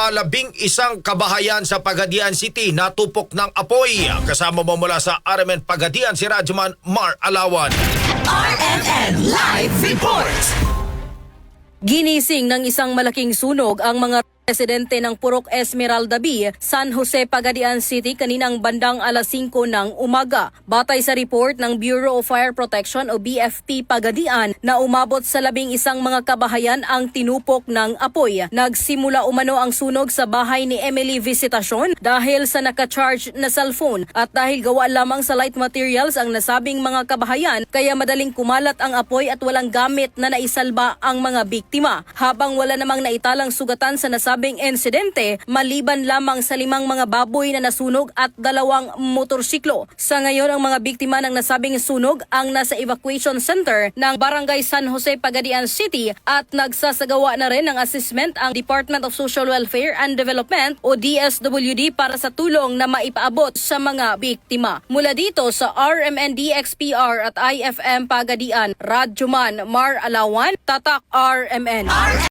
kasama labing isang kabahayan sa Pagadian City na tupok ng apoy. Kasama mo mula sa RMN Pagadian si Radyoman Mar Alawan. RMN Live Report. Ginising ng isang malaking sunog ang mga residente ng Purok Esmeralda B, San Jose, Pagadian City kaninang bandang alas 5 ng umaga. Batay sa report ng Bureau of Fire Protection o BFP Pagadian na umabot sa labing isang mga kabahayan ang tinupok ng apoy. Nagsimula umano ang sunog sa bahay ni Emily Visitasyon dahil sa nakacharge na cellphone at dahil gawa lamang sa light materials ang nasabing mga kabahayan kaya madaling kumalat ang apoy at walang gamit na naisalba ang mga biktima. Habang wala namang naitalang sugatan sa nasabing insidente, maliban lamang sa limang mga baboy na nasunog at dalawang motorsiklo. Sa ngayon, ang mga biktima ng nasabing sunog ang nasa evacuation center ng Barangay San Jose, Pagadian City at nagsasagawa na rin ng assessment ang Department of Social Welfare and Development o DSWD para sa tulong na maipaabot sa mga biktima. Mula dito sa RMN DXPR at IFM Pagadian, Radyoman Mar Alawan, Tatak RMN.